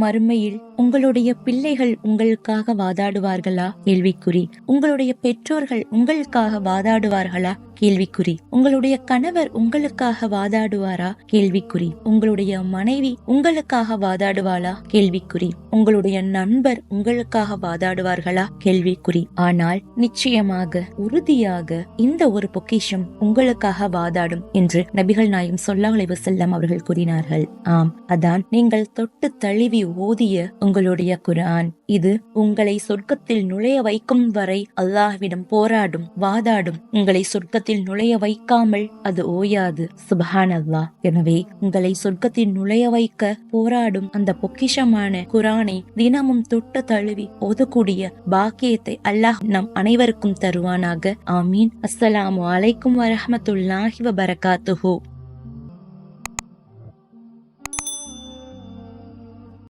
மறுமையில் உங்களுடைய பிள்ளைகள் உங்களுக்காக வாதாடுவார்களா? கேள்விக்குறி. உங்களுடைய பெற்றோர்கள் உங்களுக்காக வாதாடுவார்களா? கேள்விக்குறி. உங்களுடைய கணவர் உங்களுக்காக வாதாடுவாரா? கேள்விக்குறி. உங்களுடைய மனைவி உங்களுக்காக வாதாடுவாளா? கேள்விக்குறி. உங்களுடைய நண்பர் உங்களுக்காக வாதாடுவார்களா? கேள்விக்குறி. ஆனால் நிச்சயமாக உறுதியாக இந்த ஒரு பொக்கிஷம் உங்களுக்காக வாதாடும் என்று நபிகள் நாயும் சொல்லாஹ் செல்லம் அவர்கள் கூறினார்கள். ஆம் அதான் நீங்கள் தொட்டு தழுவி ஓதிய உங்களுடைய குரான் இது உங்களை சொர்க்கத்தில் நுழைய வைக்கும் வரை அல்லாஹ்விடம் போராடும் வாதாடும் உங்களை சொர்க்கத்தில் நுழைய வைக்காமல் அது ஓயாது. சுபஹான் அல்லா எனவே உங்களை சொர்க்கத்தில் நுழைய வைக்க போராடும் அந்த பொக்கிஷமான குரானை தினமும் தொட்டு தழுவி ஓதக்கூடிய பாக்கியத்தை அல்லாஹ் நம் அனைவருக்கும் தருவானாக. ஆமீன். அஸ்ஸலாமு அலைக்கும் வரஹமத்துல்லாஹி வபரகாத்துஹு.